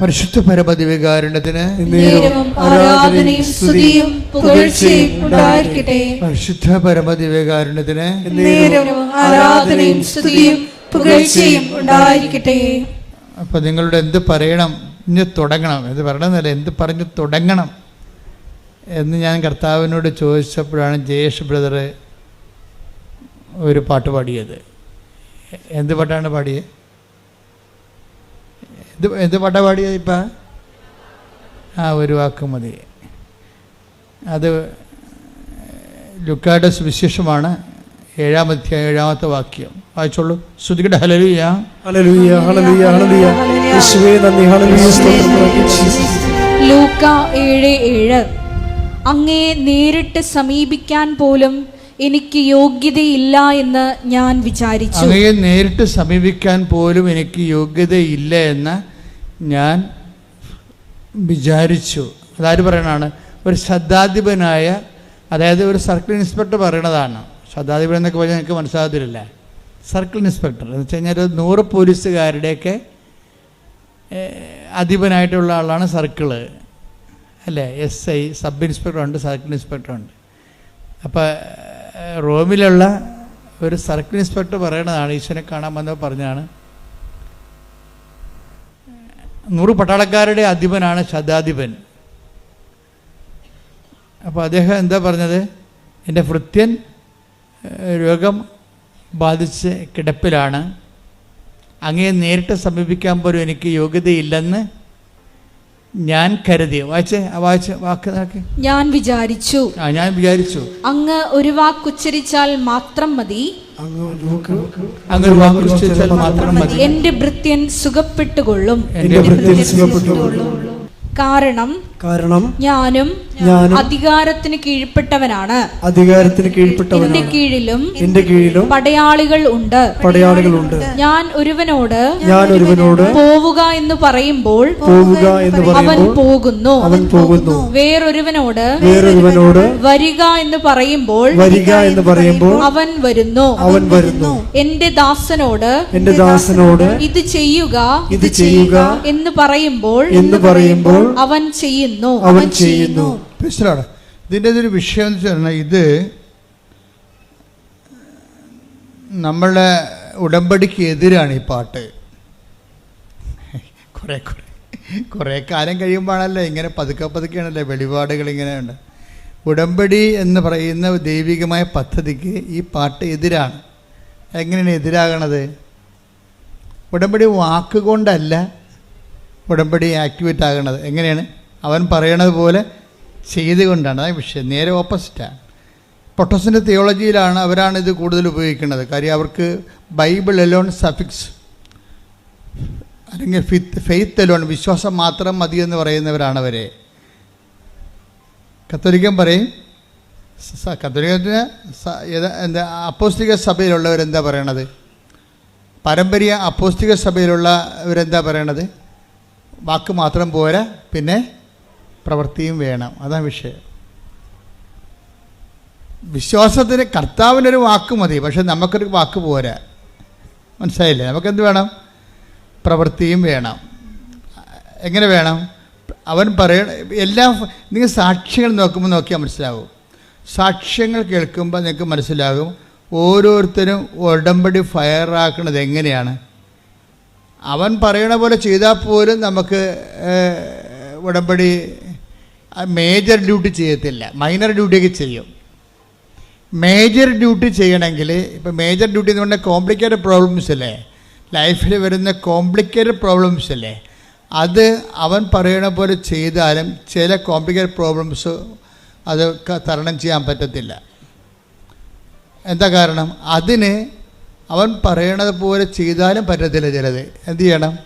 പരിശുദ്ധ പരമതി വികാരണത്തിന് ആരാധനയും സ്തുതിയും പുകഴ്ചയും ഉണ്ടായിരിക്കട്ടെ. പരിശുദ്ധ പരമതി വികാരണത്തിന് ആരാധനയും സ്തുതിയും പുകഴ്ചയും ഉണ്ടായിരിക്കട്ടെ. അപ്പം നിങ്ങളുടെ എന്ത് പറയണം? ഇനി തുടങ്ങണം. എന്ത് പറയണമെന്നല്ല എന്ത് പറഞ്ഞു തുടങ്ങണം എന്ന് ഞാൻ കർത്താവിനോട് ചോദിച്ചപ്പോഴാണ് ജയേഷ് ബ്രദർ ഒരു പാട്ട് പാടിയത്. എന്ത് പാട്ടാണ് പാടിയത്? എന്ത് എന്ത് പടപാടിയായി പാടിയത് ഇപ്പം? ആ ഒരു വാക്ക് മതി. അത് ലുക്കായുടെ സുവിശേഷമാണ് ഏഴാമത്തെ ഏഴാമത്തെ വാക്യം. വായിച്ചോളൂ. ശ്രുതികട ഹലലുയ യേശുവേ നന്ദി ലൂക്ക ഏഴ് ഏഴ്. അങ്ങേ നേരിട്ട് സമീപിക്കാൻ പോലും എനിക്ക് യോഗ്യതയില്ല എന്ന് ഞാൻ വിചാരിച്ചു. അങ്ങയെ നേരിട്ട് സമീപിക്കാൻ പോലും എനിക്ക് യോഗ്യതയില്ല എന്ന് ഞാൻ വിചാരിച്ചു. അതാര് പറയണതാണ്? ഒരു ശ്രദ്ധാധിപനായ അതായത് ഒരു സർക്കിൾ ഇൻസ്പെക്ടർ പറയണതാണ്. ശ്രദ്ധാധിപൻ എന്നൊക്കെ പറഞ്ഞാൽ എനിക്ക് മനസ്സിലാകത്തില്ല സർക്കിൾ ഇൻസ്പെക്ടർ. എന്ന് വെച്ച് കഴിഞ്ഞാൽ ഒരു നൂറ് പോലീസുകാരുടെയൊക്കെ അധിപനായിട്ടുള്ള ആളാണ് സർക്കിൾ അല്ലേ? എസ് ഐ സബ് ഇൻസ്പെക്ടറുണ്ട് സർക്കിൾ ഇൻസ്പെക്ടറുണ്ട് അപ്പോൾ റോമിലുള്ള ഒരു സർക്കിൾ ഇൻസ്പെക്ടർ പറയണതാണ് ഈശ്വരനെ കാണാൻ വന്നവർ പറഞ്ഞാണ് നൂറ് പട്ടാളക്കാരുടെ അധിപനാണ് ശതാധിപൻ. അപ്പോൾ അദ്ദേഹം എന്താ പറഞ്ഞത്? എന്റെ ഭൃത്യൻ രോഗം ബാധിച്ച് കിടപ്പിലാണ്. അങ്ങയെ നേരിട്ട് സമീപിക്കാൻ പോലും എനിക്ക് യോഗ്യതയില്ലെന്ന് ഞാൻ കരുതി വായിച്ചേ വായിച്ച വാക്ക് ഞാൻ വിചാരിച്ചു. ആ ഞാൻ വിചാരിച്ചു. അങ്ങ് ഒരു വാക്കുച്ചരിച്ചാൽ മാത്രം മതി. അങ്ങ് ഒരു മാത്രം മതി. എന്റെ ഭൃത്യൻ സുഖപ്പെട്ടുകൊള്ളും. എന്റെ ഭൃത്യൻ സുഖപ്പെട്ടുകൊള്ളും. കാരണം കാരണം ഞാനും ഞാനും അധികാരത്തിന് കീഴ്പ്പെട്ടവനാണ്. അധികാരത്തിന് എന്റെ കീഴ്പ്പെട്ടവനാണ് കീഴിലും എന്റെ കീഴിലും പടയാളികൾ ഉണ്ട്. പടയാളികളുണ്ട് ഞാൻ ഒരുവനോട് ഞാൻ ഒരുവനോട് പോവുക എന്ന് പറയുമ്പോൾ പോവുക എന്ന് അവൻ പോകുന്നു. അവൻ പോകുന്നു. വേറൊരുവനോട് വേറൊരുവനോട് വരിക എന്ന് പറയുമ്പോൾ വരിക എന്ന് പറയുമ്പോൾ അവൻ വരുന്നു. അവൻ വരുന്നു. എന്റെ ദാസനോട് എന്റെ ദാസനോട് ഇത് ചെയ്യുക ഇത് ചെയ്യുക എന്ന് പറയുമ്പോൾ എന്ന് പറയുമ്പോൾ അവൻ ചെയ്യുന്നു. അവൻ ചെയ്യുന്നു. ഇതിന്റെ ഒരു വിഷയം എന്ന് വെച്ചാൽ ഇത് നമ്മളെ ഉടമ്പടിക്ക് എതിരാണ് ഈ പാട്ട്. കുറേ കുറേ കുറേ കാലം കഴിയുമ്പോഴാണല്ലോ ഇങ്ങനെ പതുക്കെ പതുക്കെയാണല്ലോ വെളിപാടുകൾ ഇങ്ങനെയുണ്ട് ഉടമ്പടി എന്ന് പറയുന്ന ദൈവികമായ പദ്ധതിക്ക് ഈ പാട്ട് എതിരാണ്. എങ്ങനെയാണ് എതിരാകണത്? ഉടമ്പടി വാക്കുകൊണ്ടല്ല ഉടമ്പടി ആക്ടിവേറ്റ് ആകണത്. എങ്ങനെയാണ്? അവൻ പറയണത് പോലെ ചെയ്തുകൊണ്ടാണ്. അതാണ് വിഷയം. നേരെ ഓപ്പോസിറ്റാണ് പൊട്ടസിന്റെ തിയോളജിയിലാണ് അവരാണ് ഇത് കൂടുതൽ ഉപയോഗിക്കുന്നത്. കാര്യം അവർക്ക് ബൈബിൾ എലോൺ സഫിക്സ് അല്ലെങ്കിൽ ഫിത്ത് ഫെയ്ത്ത് എലോൺ വിശ്വാസം മാത്രം മതി എന്ന് പറയുന്നവരാണ് അവരെ. കത്തോലിക്കൻ പറയും കത്തോലിക്കത്തിന് എന്താ അപ്പോസ്തിക സഭയിലുള്ളവരെന്താ പറയണത്? പാരമ്പര്യ അപ്പോസ്തിക സഭയിലുള്ളവരെന്താ പറയണത്? വാക്ക് മാത്രം പോരാ പിന്നെ പ്രവൃത്തിയും വേണം. അതാണ് വിഷയം. വിശ്വാസത്തിന് കർത്താവിനൊരു വാക്ക് മതി പക്ഷെ നമുക്കൊരു വാക്ക് പോരാ. മനസ്സിലായില്ലേ? നമുക്കെന്ത് വേണം? പ്രവൃത്തിയും വേണം. എങ്ങനെ വേണം? അവൻ പറയ എല്ലാ നിങ്ങൾ സാക്ഷ്യങ്ങൾ നോക്കുമ്പോൾ നോക്കിയാൽ മനസ്സിലാവും. സാക്ഷ്യങ്ങൾ കേൾക്കുമ്പോൾ നിങ്ങൾക്ക് മനസ്സിലാകും ഓരോരുത്തരും ഉടമ്പടി ഫയറാക്കുന്നത് എങ്ങനെയാണ്. അവൻ പറയണ പോലെ ചെയ്താൽ പോലും നമുക്ക് ഉടമ്പടി മേജർ ഡ്യൂട്ടി ചെയ്യത്തില്ല. മൈനർ ഡ്യൂട്ടിയൊക്കെ ചെയ്യും. മേജർ ഡ്യൂട്ടി ചെയ്യണമെങ്കിൽ ഇപ്പം മേജർ ഡ്യൂട്ടി എന്ന് പറഞ്ഞാൽ കോംപ്ലിക്കേറ്റഡ് പ്രോബ്ലംസ് അല്ലേ? ലൈഫിൽ വരുന്ന കോംപ്ലിക്കേറ്റഡ് പ്രോബ്ലംസ് അല്ലേ? അത് അവൻ പറയണ പോലെ ചെയ്താലും ചില കോംപ്ലിക്കേറ്റഡ് പ്രോബ്ലംസ് അത് തരണം ചെയ്യാൻ പറ്റത്തില്ല. എന്താ കാരണം? അതിന് അവൻ പറയണത് പോലെ ചെയ്താലും പറ്റത്തില്ല ചിലത്. എന്ത് ചെയ്യണം?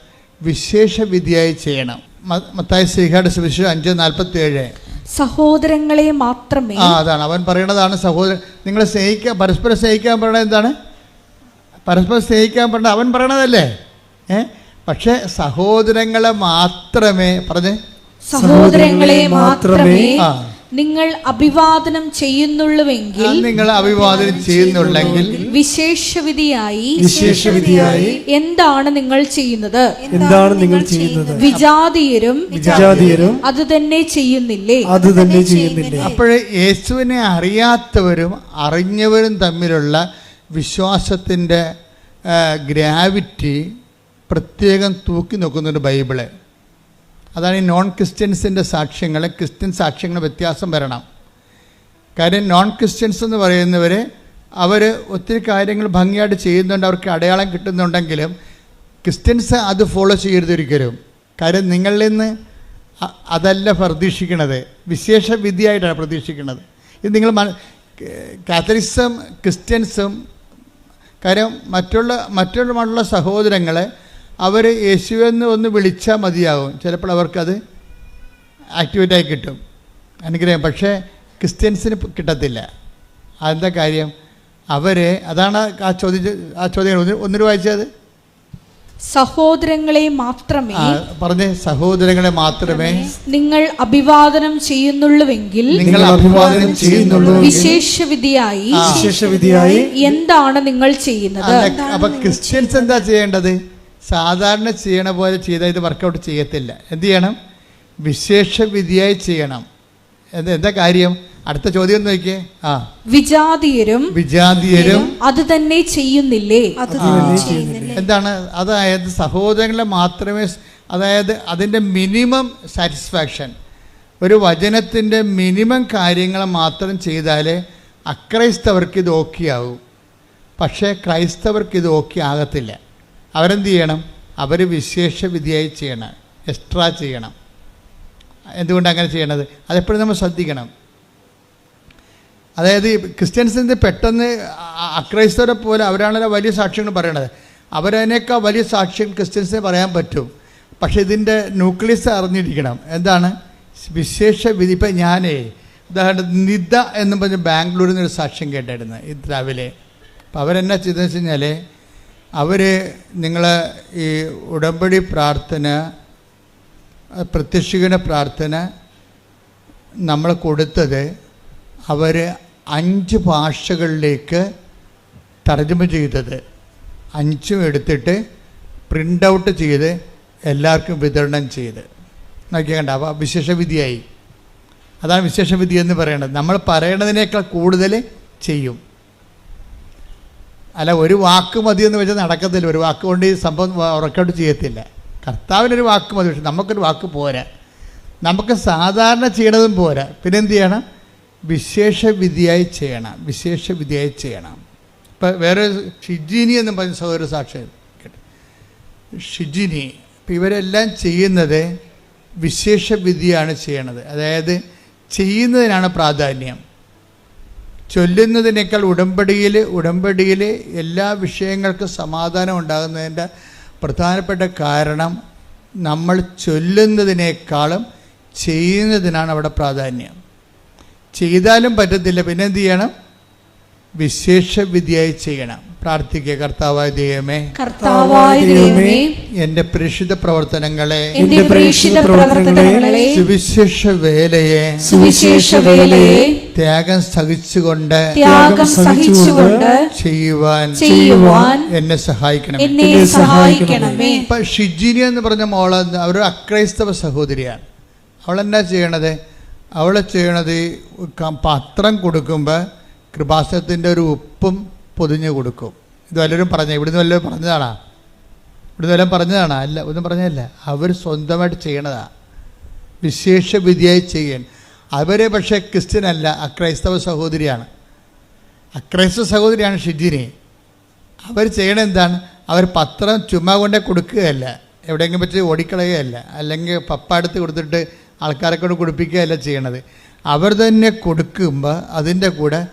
വിശേഷ വിധിയായി ചെയ്യണം. മത്തായി ശ്രീഹാട് സുവിശേഷം അഞ്ച് നാൽപ്പത്തി ഏഴ് സഹോദരങ്ങളെ മാത്രമേ ആ അതാണ്. അവൻ പറയണതാണ് സഹോദരൻ നിങ്ങളെ സ്നേഹിക്കാൻ പരസ്പരം സ്നേഹിക്കാൻ പറയണത് എന്താണ്? പരസ്പരം സ്നേഹിക്കാൻ പറയണത് അവൻ പറയണതല്ലേ? ഏ? പക്ഷേ സഹോദരങ്ങളെ മാത്രമേ പറഞ്ഞേ? സഹോദരങ്ങളെ മാത്രമേ ആ. നിങ്ങൾ അഭിവാദനം ചെയ്യുന്നുള്ളുവെങ്കിൽ നിങ്ങൾ അഭിവാദനം ചെയ്യുന്നുണ്ടെങ്കിൽ വിശേഷവിധിയായി വിശേഷവിധിയായി എന്താണ് നിങ്ങൾ ചെയ്യുന്നത്? എന്താണ് നിങ്ങൾ ചെയ്യുന്നത്? വിജാതീയരും വിജാതീയരും അത് തന്നെ ചെയ്യുന്നില്ലേ? അത് തന്നെ ചെയ്യുന്നില്ലേ? അപ്പോഴേ യേശുവിനെ അറിയാത്തവരും അറിഞ്ഞവരും തമ്മിലുള്ള വിശ്വാസത്തിന്റെ ഗ്രാവിറ്റി പ്രത്യേകം തൂക്കി നോക്കുന്നുണ്ട് ബൈബിൾ. അതാണ് ഈ നോൺ ക്രിസ്ത്യൻസിന്റെ സാക്ഷ്യങ്ങൾ ക്രിസ്ത്യൻ സാക്ഷ്യങ്ങൾ വ്യത്യാസം വരണം. കാര്യം നോൺ ക്രിസ്ത്യൻസ് എന്ന് പറയുന്നവർ അവർ ഒത്തിരി കാര്യങ്ങൾ ഭംഗിയായിട്ട് ചെയ്യുന്നുണ്ട് അവർക്ക് അടയാളം കിട്ടുന്നുണ്ടെങ്കിലും ക്രിസ്ത്യൻസ് അത് ഫോളോ ചെയ്യരുതൊരിക്കലും കാര്യം നിങ്ങളിൽ നിന്ന് അതല്ല പ്രതീക്ഷിക്കുന്നത് വിശേഷ വിധിയായിട്ടാണ് പ്രതീക്ഷിക്കുന്നത് ഇത് നിങ്ങൾ കാത്തലിക്സും ക്രിസ്ത്യൻസും കാര്യം മറ്റുള്ള മറ്റുള്ള സഹോദരങ്ങളെ അവർ യേശുവെന്ന് ഒന്ന് വിളിച്ചാൽ മതിയാകും ചിലപ്പോൾ അവർക്കത് ആക്ടിവേറ്റായി കിട്ടും. അനുഗ്രഹം. പക്ഷേ ക്രിസ്ത്യൻസിന് കിട്ടത്തില്ല. അതെന്താ കാര്യം? അവർ അതാണ് ആ ചോദിച്ച ആ ചോദ്യം. ഒന്ന് ഒന്നിനു വായിച്ചത്? സഹോദരങ്ങളെ മാത്രമേ പറഞ്ഞേ. സഹോദരങ്ങളെ മാത്രമേ നിങ്ങൾ അഭിവാദനം ചെയ്യുന്നുള്ളുവെങ്കിൽ നിങ്ങൾ അഭിവാദനം ചെയ്യുന്നുള്ളൂ. വിശേഷവിധിയായി. വിശേഷവിധിയായി എന്താണ് നിങ്ങൾ ചെയ്യുന്നത്? അപ്പൊ ക്രിസ്ത്യൻസ് എന്താ ചെയ്യേണ്ടത്? സാധാരണ ചെയ്യണ പോലെ ചെയ്താൽ ഇത് വർക്കൗട്ട് ചെയ്യത്തില്ല. എന്ത് ചെയ്യണം? വിശേഷ വിധിയായി ചെയ്യണം. എന്ത് എന്താ കാര്യം? അടുത്ത ചോദ്യം ഒന്ന് നോക്കിയേ. ആ. വിജാതീയരും വിജാതീയരും അത് തന്നെ ചെയ്യുന്നില്ലേ? എന്താണ്? അതായത് സഹോദരങ്ങളെ മാത്രമേ അതായത് അതിന്റെ മിനിമം സാറ്റിസ്ഫാക്ഷൻ. ഒരു വചനത്തിന്റെ മിനിമം കാര്യങ്ങൾ മാത്രം ചെയ്താലേ അക്രൈസ്തവർക്ക് ഇത് ഓക്കെ ആവും. പക്ഷേ ക്രൈസ്തവർക്ക് ഇത് ഓക്കെ ആകത്തില്ല. അവരെന്ത് ചെയ്യണം? അവർ വിശേഷ വിധിയായി ചെയ്യണം. എക്സ്ട്രാ ചെയ്യണം. എന്തുകൊണ്ട് അങ്ങനെ ചെയ്യണത്? അതെപ്പോഴും നമ്മൾ ശ്രദ്ധിക്കണം. അതായത് ക്രിസ്ത്യൻസിന്റെ പെട്ടെന്ന് അക്രൈസ്തവരെ പോലെ അവരാണല്ലോ വലിയ സാക്ഷ്യങ്ങൾ പറയണത്. അവരതിനേക്കാൾ വലിയ സാക്ഷ്യം ക്രിസ്ത്യൻസിനെ പറയാൻ പറ്റും. പക്ഷേ ഇതിന്റെ ന്യൂക്ലിയസ് അറിഞ്ഞിരിക്കണം. എന്താണ്? വിശേഷ വിധി. ഇപ്പം ഞാനേ ഉദാഹരണത്തിന് നിദ എന്ന് പറഞ്ഞ് ബാംഗ്ലൂരിൽ നിന്നൊരു സാക്ഷ്യം കേട്ടായിരുന്നു ഇത് രാവിലെ അപ്പോൾ അവരെന്നാ ചെയ്തതെന്ന് വെച്ച് കഴിഞ്ഞാൽ അവർ നിങ്ങൾ ഈ ഉടമ്പടി പ്രാർത്ഥന പ്രത്യക്ഷിക്കുന്ന പ്രാർത്ഥന നമ്മൾ കൊടുത്തത് അവർ അഞ്ച് ഭാഷകളിലേക്ക് തർജമ ചെയ്തത്. അഞ്ചും എടുത്തിട്ട് പ്രിന്റ് ഔട്ട് ചെയ്ത് എല്ലാവർക്കും വിതരണം ചെയ്ത്. നോക്കിയാൽ അപ്പോൾ വിശേഷവിധിയായി. അതാണ് വിശേഷവിധി എന്ന് പറയുന്നത് നമ്മൾ പറയണതിനേക്കാൾ കൂടുതൽ ചെയ്യും. അല്ല ഒരു വാക്ക് മതി എന്ന് വെച്ചാൽ നടക്കത്തില്ല. ഒരു വാക്ക് കൊണ്ട് ഈ സംഭവം വർക്കൗട്ട് ചെയ്യത്തില്ല. കർത്താവിനൊരു വാക്ക് മതി പക്ഷെ നമുക്കൊരു വാക്ക് പോരാ. നമുക്ക് സാധാരണ ചെയ്യണതും പോരാ. പിന്നെ എന്ത് ചെയ്യണം? വിശേഷ വിധിയായി ചെയ്യണം. വിശേഷ വിധിയായി ചെയ്യണം. ഇപ്പം വേറെ ഷിജിനി എന്ന് പറഞ്ഞ സഹോദര സാക്ഷി ഷിജിനി ഇപ്പം ഇവരെല്ലാം ചെയ്യുന്നത് വിശേഷ വിധിയാണ് ചെയ്യണത്. അതായത് ചെയ്യുന്നതിനാണ് പ്രാധാന്യം. ചൊല്ലുന്നതിനേക്കാൾ ഉടമ്പടിയിൽ ഉടമ്പടിയിൽ എല്ലാ വിഷയങ്ങൾക്കും സമാധാനം ഉണ്ടാകുന്നതിന്റെ പ്രധാനപ്പെട്ട കാരണം നമ്മൾ ചൊല്ലുന്നതിനേക്കാളും ചെയ്യുന്നതിനാണ് അവിടെ പ്രാധാന്യം. ചെയ്താലും പറ്റത്തില്ല പിന്നെ എന്ത് ചെയ്യണം? വിശേഷ വിധിയായി ചെയ്യണം. പ്രാർത്ഥിക്കുക കർത്താവായ ദൈവമേ കർത്താവായ ദൈവമേ എന്റെ പ്രേക്ഷിത പ്രവർത്തനങ്ങളെ എന്റെ പ്രേക്ഷിത പ്രവർത്തനങ്ങളെ സുവിശേഷ വേലയെ സുവിശേഷ വേലയെ ത്യാഗം സഹിച്ചുകൊണ്ട് ത്യാഗം സഹിച്ചുകൊണ്ട് ചെയ്യുവാൻ ചെയ്യുവാൻ എന്നെ സഹായിക്കണം എന്നെ സഹായിക്കണമേ. ഇപ്പൊ ഷിജിനി എന്ന് പറഞ്ഞ മോൾ അവരൊരു അക്രൈസ്തവ സഹോദരിയാണ്. അവൾ എന്നാ ചെയ്യണത്? അവൾ ചെയ്യണത് പത്രം കൊടുക്കുമ്പോൾ കൃപാസനത്തിന്റെ ഒരു ഉപ്പും പൊതിഞ്ഞ് കൊടുക്കും. ഇത് വല്ലവരും പറഞ്ഞ ഇവിടുന്ന് വല്ലവരും പറഞ്ഞതാണാ? ഇവിടുന്ന് വല്ലതും പറഞ്ഞതാണോ? അല്ല ഒന്നും പറഞ്ഞതല്ല. അവർ സ്വന്തമായിട്ട് ചെയ്യണതാ. വിശേഷ വിധിയായി ചെയ്യാൻ. അവരെ പക്ഷേ ക്രിസ്ത്യൻ അല്ല അക്രൈസ്തവ സഹോദരിയാണ്. അക്രൈസ്തവ സഹോദരിയാണ് ഷിജിനി. അവർ ചെയ്യണത് എന്താണ്? അവർ പത്രം ചുമ്മാ കൊണ്ടേ കൊടുക്കുകയല്ല. എവിടെയെങ്കിലും വെച്ച് ഓടിക്കളയുകയല്ല. അല്ലെങ്കിൽ പപ്പ എടുത്ത് കൊടുത്തിട്ട് ആൾക്കാരെ കൊണ്ട് കൊടുപ്പിക്കുകയല്ല ചെയ്യണത്. അവർ തന്നെ കൊടുക്കുമ്പോൾ അതിന്റെ കൂടെ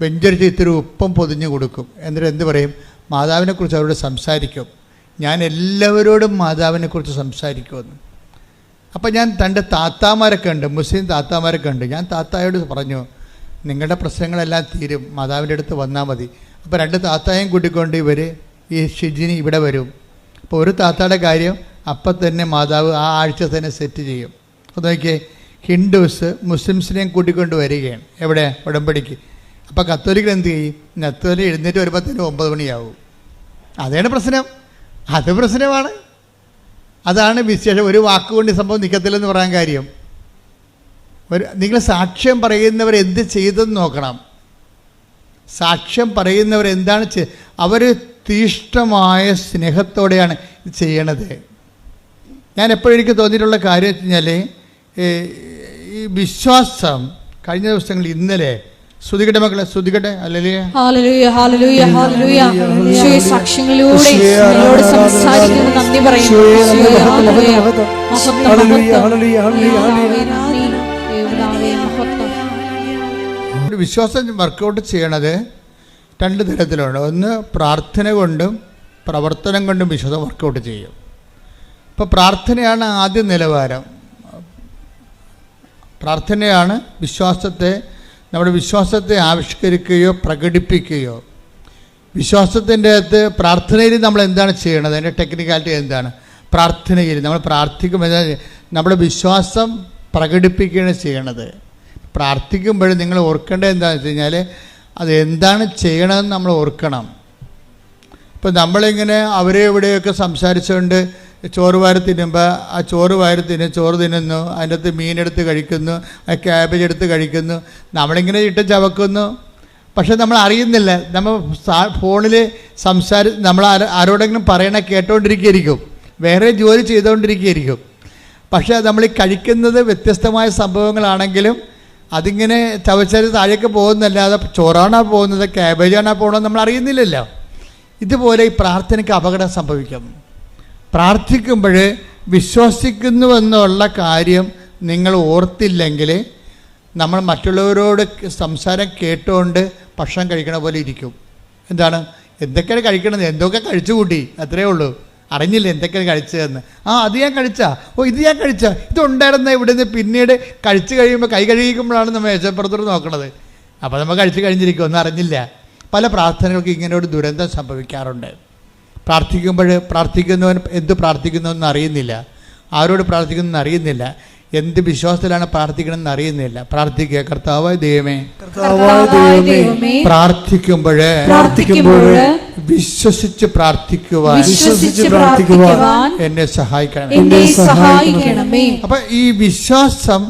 വെഞ്ചരിച്ച് ഇത്തിരി ഉപ്പം പൊതിഞ്ഞ് കൊടുക്കും. എന്നിട്ട് എന്ത് പറയും? മാതാവിനെക്കുറിച്ച് അവരോട് സംസാരിക്കും. ഞാൻ എല്ലാവരോടും മാതാവിനെക്കുറിച്ച് സംസാരിക്കുമെന്ന്. അപ്പം ഞാൻ തന്റെ താത്താമാരൊക്കെ ഉണ്ട് മുസ്ലിം താത്താമാരൊക്കെ ഉണ്ട്. ഞാൻ താത്തായോട് പറഞ്ഞു നിങ്ങളുടെ പ്രശ്നങ്ങളെല്ലാം തീരും. മാതാവിന്റെ അടുത്ത് വന്നാൽ മതി. അപ്പോൾ രണ്ട് താത്തായും കൂട്ടിക്കൊണ്ട് ഇവർ ഈ ഷിജിനി ഇവിടെ വരും. അപ്പോൾ ഒരു താത്തയുടെ കാര്യം അപ്പം തന്നെ മാതാവ് ആ ആഴ്ച തന്നെ സെറ്റ് ചെയ്യും. അപ്പോൾ നോക്കിയേ ഹിന്ദുസ് മുസ്ലിംസിനെയും കൂട്ടിക്കൊണ്ട് വരികയാണ്. എവിടെ? ഉടമ്പടിക്ക്. അപ്പോൾ കത്തോലിക്കൽ എന്ത് ചെയ്യും? കത്തോലി എഴുന്നേറ്റ് വരുമ്പോഴത്തേനും ഒമ്പത് മണിയാവും. അതാണ് പ്രശ്നം. അത് പ്രശ്നമാണ്. അതാണ് വിശേഷം. ഒരു വാക്കുകൊണ്ട് സംഭവം നിൽക്കത്തില്ലെന്ന് പറയാൻ കാര്യം. ഒരു നിങ്ങൾ സാക്ഷ്യം പറയുന്നവർ എന്ത് ചെയ്തെന്ന് നോക്കണം. സാക്ഷ്യം പറയുന്നവർ എന്താണ് ചെയ് അവർ തീഷ്ണമായ സ്നേഹത്തോടെയാണ് ചെയ്യണത്. ഞാൻ എപ്പോഴും എനിക്ക് തോന്നിയിട്ടുള്ള കാര്യം വെച്ച് കഴിഞ്ഞാൽ ഈ വിശ്വാസം കഴിഞ്ഞ ദിവസങ്ങളിൽ ഇന്നലെ ശ്രുതികട്ടെ മക്കളെ ഈശോയെ സാക്ഷ്യങ്ങളിലൂടെ സംസാരിക്കുന്ന. നന്ദി പറയുന്നു. വിശ്വാസം വർക്കൗട്ട് ചെയ്യണത് രണ്ട് തരത്തിലുണ്ട്. ഒന്ന് പ്രാർത്ഥന കൊണ്ടും പ്രവർത്തനം കൊണ്ടും വിശ്വാസം വർക്കൗട്ട് ചെയ്യും. ഇപ്പോൾ പ്രാർത്ഥനയാണ് ആദ്യ നിലവാരം. പ്രാർത്ഥനയാണ് വിശ്വാസത്തെ നമ്മുടെ വിശ്വാസത്തെ ആവിഷ്കരിക്കുകയോ പ്രകടിപ്പിക്കുകയോ. വിശ്വാസത്തിന്റെ അകത്ത് പ്രാർത്ഥനയിൽ നമ്മൾ എന്താണ് ചെയ്യണത്? അതിന്റെ ടെക്നിക്കാലിറ്റി എന്താണ്? പ്രാർത്ഥനയിൽ നമ്മൾ പ്രാർത്ഥിക്കുമ്പോൾ നമ്മുടെ വിശ്വാസം പ്രകടിപ്പിക്കുകയാണ് ചെയ്യണത്. പ്രാർത്ഥിക്കുമ്പോൾ നിങ്ങൾ ഓർക്കേണ്ടത് എന്താണെന്ന് വെച്ച് കഴിഞ്ഞാൽ അത് എന്താണ് ചെയ്യണമെന്ന് നമ്മൾ ഓർക്കണം. ഇപ്പം നമ്മളിങ്ങനെ അവരെ ഇവിടെയൊക്കെ സംസാരിച്ചുകൊണ്ട് ചോറ് വാരി തിന്നുമ്പോൾ ആ ചോറ് വാരി തിന്ന് ചോറ് തിന്നുന്നു അതിന്റെ അകത്ത് മീനെടുത്ത് കഴിക്കുന്നു ക്യാബേജ് എടുത്ത് കഴിക്കുന്നു. നമ്മളിങ്ങനെ ഇട്ട് ചവക്കുന്നു. പക്ഷെ നമ്മൾ അറിയുന്നില്ല. നമ്മൾ ഫോണിൽ സംസാരി നമ്മൾ ആരോടെങ്കിലും പറയണ കേട്ടോണ്ടിരിക്കുകയായിരിക്കും. വേറെ ജോലി ചെയ്തുകൊണ്ടിരിക്കുകയായിരിക്കും പക്ഷെ നമ്മൾ ഈ കഴിക്കുന്നത് വ്യത്യസ്തമായ സംഭവങ്ങളാണെങ്കിലും അതിങ്ങനെ ചവച്ചാൽ താഴേക്ക് പോകുന്നല്ലാതെ ചോറാണോ പോകുന്നത് ക്യാബേജാണോ പോകുന്നത് നമ്മൾ അറിയുന്നില്ലല്ലോ. ഇതുപോലെ ഈ പ്രാർത്ഥനയ്ക്ക് അപകടം സംഭവിക്കും. പ്രാർത്ഥിക്കുമ്പോൾ വിശ്വസിക്കുന്നുവെന്നുള്ള കാര്യം നിങ്ങൾ ഓർത്തില്ലെങ്കിൽ നമ്മൾ മറ്റുള്ളവരോട് സംസാരം കേട്ടുകൊണ്ട് ഭക്ഷണം കഴിക്കണ പോലെ ഇരിക്കും. എന്താണ്? എന്തൊക്കെയാണ് കഴിക്കണത്? എന്തൊക്കെ കഴിച്ചു കൂട്ടി? അത്രേ ഉള്ളൂ. അറിഞ്ഞില്ല എന്തൊക്കെയാണ് കഴിച്ചതെന്ന്? ആ അത് ഞാൻ കഴിച്ചാ. ഓ ഇത് ഞാൻ കഴിച്ചാ. ഇതുണ്ടായിരുന്ന ഇവിടെ നിന്ന് പിന്നീട് കഴിച്ചു കഴിയുമ്പോൾ കൈ കഴുകിക്കുമ്പോഴാണ് നമ്മൾ മേശപ്പുറത്തോട് നോക്കണത്. അപ്പോൾ നമ്മൾ കഴിച്ചു കഴിഞ്ഞിരിക്കും ഒന്നും അറിഞ്ഞില്ല. പല പ്രാർത്ഥനകൾക്ക് ഇങ്ങനെ ഒരു ദുരന്തം സംഭവിക്കാറുണ്ട്. പ്രാർത്ഥിക്കുമ്പോൾ പ്രാർത്ഥിക്കുന്നവൻ എന്ത് പ്രാർത്ഥിക്കുന്നതെന്ന് അറിയുന്നില്ല. ആരോട് പ്രാർത്ഥിക്കുന്നു അറിയുന്നില്ല. എന്ത് വിശ്വാസത്തിലാണ് പ്രാർത്ഥിക്കണമെന്ന് അറിയുന്നില്ല. പ്രാർത്ഥിക്കുക കർത്താവായ ദൈവമേ പ്രാർത്ഥിക്കുമ്പോഴേ വിശ്വസിച്ച് പ്രാർത്ഥിക്കുവാൻ വിശ്വസിച്ച് പ്രാർത്ഥിക്കുവാൻ എന്നെ സഹായിക്കണം. എന്നെ സഹായിക്കണമേ. അപ്പൊ ഈ വിശ്വാസം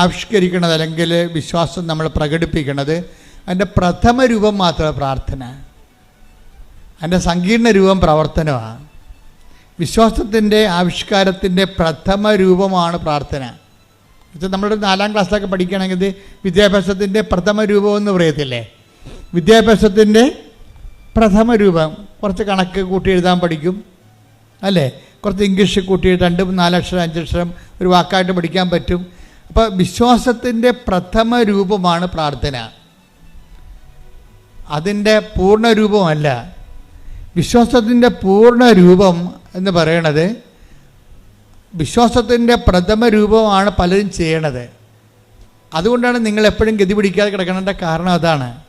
ആവിഷ്കരിക്കണത് അല്ലെങ്കിൽ വിശ്വാസം നമ്മൾ പ്രകടിപ്പിക്കണത് അതിന്റെ പ്രഥമ രൂപം മാത്രമേ പ്രാർത്ഥന. അതിന്റെ സങ്കീർണ രൂപം പ്രവർത്തനമാണ്. വിശ്വാസത്തിന്റെ ആവിഷ്കാരത്തിന്റെ പ്രഥമ രൂപമാണ് പ്രാർത്ഥന. വെച്ചാൽ നമ്മുടെ നാലാം ക്ലാസ്സിലൊക്കെ പഠിക്കുകയാണെങ്കിൽ ഇത് വിദ്യാഭ്യാസത്തിന്റെ പ്രഥമ രൂപമെന്ന് പറയത്തില്ലേ? വിദ്യാഭ്യാസത്തിന്റെ പ്രഥമ രൂപം. കുറച്ച് കണക്ക് കൂട്ടി എഴുതാൻ പഠിക്കും അല്ലേ? കുറച്ച് ഇംഗ്ലീഷ് കൂട്ടി രണ്ട് നാലക്ഷരം അഞ്ചക്ഷരം ഒരു വാക്കായിട്ട് പഠിക്കാൻ പറ്റും. അപ്പോൾ വിശ്വാസത്തിന്റെ പ്രഥമ രൂപമാണ് പ്രാർത്ഥന. അതിന്റെ പൂർണ രൂപമല്ല. വിശ്വാസത്തിന്റെ പൂർണ രൂപം എന്ന് പറയണത് വിശ്വാസത്തിന്റെ പ്രഥമ രൂപമാണ് പലരും ചെയ്യണത്. അതുകൊണ്ടാണ് നിങ്ങൾ എപ്പോഴും ഗതി പിടിക്കാതെ കിടക്കേണ്ട കാരണം അതാണ്.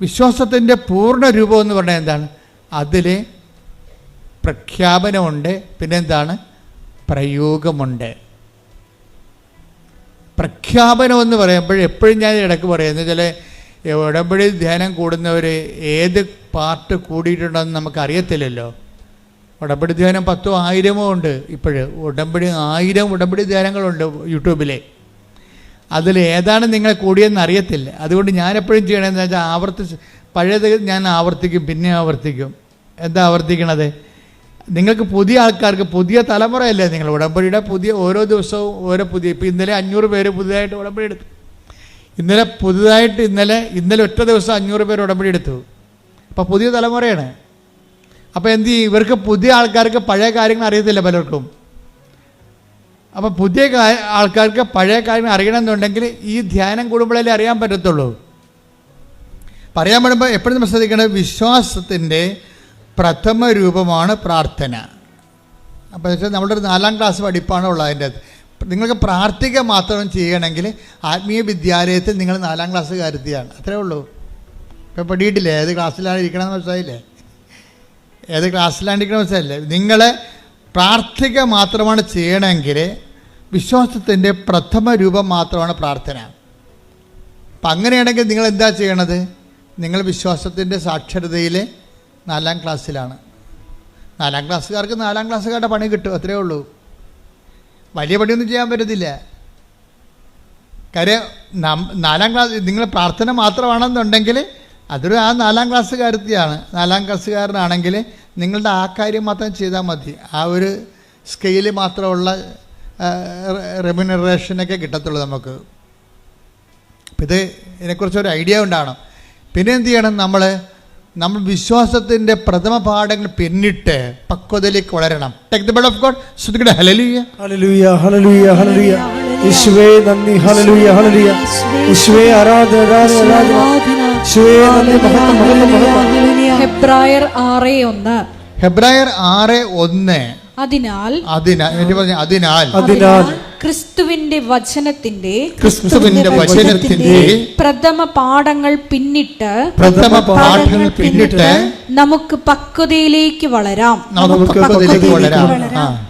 വിശ്വാസത്തിന്റെ പൂർണ രൂപം എന്ന് പറഞ്ഞാൽ എന്താണ്? അതിൽ പ്രഖ്യാപനമുണ്ട് പിന്നെന്താണ്? പ്രയോഗമുണ്ട്. പ്രഖ്യാപനം എന്ന് പറയുമ്പോൾ എപ്പോഴും ഞാൻ ഇടയ്ക്ക് പറയുന്നത് ചില ഉടമ്പടി ധ്യാനം കൂടുന്നവർ ഏത് പാർട്ട് കൂടിയിട്ടുണ്ടെന്ന് നമുക്ക് അറിയത്തില്ലല്ലോ ഉടമ്പടി ധ്യാനം പത്തോ ആയിരമോ ഉണ്ട് ഇപ്പോഴ്. ഉടമ്പടി ആയിരം ഉടമ്പടി ധ്യാനങ്ങളുണ്ട് യൂട്യൂബിലെ. അതിൽ ഏതാണ് നിങ്ങൾ കൂടിയെന്ന് അറിയത്തില്ല. അതുകൊണ്ട് ഞാൻ എപ്പോഴും ചെയ്യണമെന്ന് വെച്ചാൽ ആവർത്തിച്ച് പഴയത് ഞാൻ ആവർത്തിക്കും പിന്നെ ആവർത്തിക്കും. എന്താ ആവർത്തിക്കണത്? നിങ്ങൾക്ക് പുതിയ ആൾക്കാർക്ക് പുതിയ തലമുറയല്ലേ നിങ്ങൾ ഉടമ്പടിയുടെ പുതിയ ഓരോ ദിവസവും ഓരോ പുതിയ. ഇപ്പോൾ ഇന്നലെ അഞ്ഞൂറ് പേര് പുതിയതായിട്ട് ഉടമ്പടി എടുത്തു. ഇന്നലെ പുതുതായിട്ട് ഇന്നലെ ഇന്നലെ ഒറ്റ ദിവസം അഞ്ഞൂറ് പേര് ഉടമ്പടി എടുത്തു. അപ്പോൾ പുതിയ തലമുറയാണ്. അപ്പോൾ എന്ത് ചെയ്യും? ഇവർക്ക് പുതിയ ആൾക്കാർക്ക് പഴയ കാര്യങ്ങൾ അറിയത്തില്ല പലർക്കും. അപ്പോൾ പുതിയ ആൾക്കാർക്ക് പഴയ കാര്യങ്ങൾ അറിയണമെന്നുണ്ടെങ്കിൽ ഈ ധ്യാനം കൂടുമ്പോഴല്ലേ അറിയാൻ പറ്റത്തുള്ളൂ. പറയാൻ പറ്റുമ്പോൾ എപ്പോഴും നമ്മൾ ശ്രദ്ധിക്കേണ്ടത് വിശ്വാസത്തിന്റെ പ്രഥമ രൂപമാണ് പ്രാർത്ഥന. അപ്പോൾ നമ്മുടെ നാലാം ക്ലാസ് പഠിപ്പാണ് ഉള്ളത് അതിന്റെ നിങ്ങൾക്ക് പ്രാർത്ഥിക്കുക മാത്രം ചെയ്യണമെങ്കിൽ ആത്മീയ വിദ്യാലയത്തിൽ നിങ്ങൾ നാലാം ക്ലാസ് കരുതിയാണ്. അത്രേ ഉള്ളൂ. ഇപ്പം പഠിയിട്ടില്ലേ? ഏത് ക്ലാസ്സിലാണ് ഇരിക്കണമെന്ന് മനസ്സിലായില്ലേ? ഏത് ക്ലാസ്സിലാണ് ഇരിക്കണമെന്ന് മനസ്സിലായില്ലേ? നിങ്ങൾ പ്രാർത്ഥിക്കുക മാത്രമാണ് ചെയ്യണമെങ്കിൽ വിശ്വാസത്തിന്റെ പ്രഥമ രൂപം മാത്രമാണ് പ്രാർത്ഥന. അപ്പം അങ്ങനെയാണെങ്കിൽ നിങ്ങൾ എന്താ ചെയ്യണത്? നിങ്ങൾ വിശ്വാസത്തിന്റെ സാക്ഷരതയിൽ നാലാം ക്ലാസ്സിലാണ്. നാലാം ക്ലാസ്സുകാർക്ക് നാലാം ക്ലാസ്സുകാരുടെ പണി കിട്ടും. അത്രയേ ഉള്ളൂ. വലിയ പണിയൊന്നും ചെയ്യാൻ പറ്റത്തില്ല. കാര്യം നാലാം ക്ലാസ് നിങ്ങൾ പ്രാർത്ഥന മാത്രമാണെന്നുണ്ടെങ്കിൽ അതൊരു ആ നാലാം ക്ലാസ് ക്ലാസ്സുകാരത്തിയാണ് നാലാം ക്ലാസ്സുകാരനാണെങ്കിൽ നിങ്ങളുടെ ആ കാര്യം മാത്രം ചെയ്താൽ മതി. ആ ഒരു സ്കെയിൽ മാത്രമുള്ള റെമ്യൂണറേഷനൊക്കെ കിട്ടത്തുള്ളൂ നമുക്ക്. ഇത് ഇതിനെക്കുറിച്ച് ഒരു ഐഡിയ ഉണ്ടാകണം. പിന്നെ എന്ത് ചെയ്യണം നമ്മൾ നമ്മൾ വിശ്വാസത്തിന്റെ പ്രഥമ പാഠങ്ങൾ പിന്നിട്ട് പക്വതയിലേക്ക് വളരണം. Take the bed of God ശ്രുതികട ഹലലിയ ഹല്ലേലൂയ ഹല്ലേലൂയ ഹല്ലേലൂയ. ഈശ്വേ നന്ദി. ഹല്ലേലൂയ ഹല്ലേലൂയ. ഈശ്വേ ആരാധന ആരാധന ആരാധന. യേശുവേ നന്ദി മഹത്വം മഹത്വം മഹത്വം. ഹെബ്രായർ ആറ് ഒന്ന്. ഹെബ്രായർ ആറ് ഒന്ന്. അതിനാൽ അതിനാൽ പറഞ്ഞു അതിനാൽ. അതിനാൽ ക്രിസ്തുവിന്റെ വചനത്തിന്റെ ക്രിസ്തുവിന്റെ വചനത്തിന്റെ പ്രഥമ പാഠങ്ങൾ പിന്നിട്ട് പ്രഥമ പാഠങ്ങൾ പിന്നിട്ട് നമുക്ക് പക്വതയിലേക്ക് വളരാം. നമുക്ക് പക്വതയിലേക്ക് വളരാം.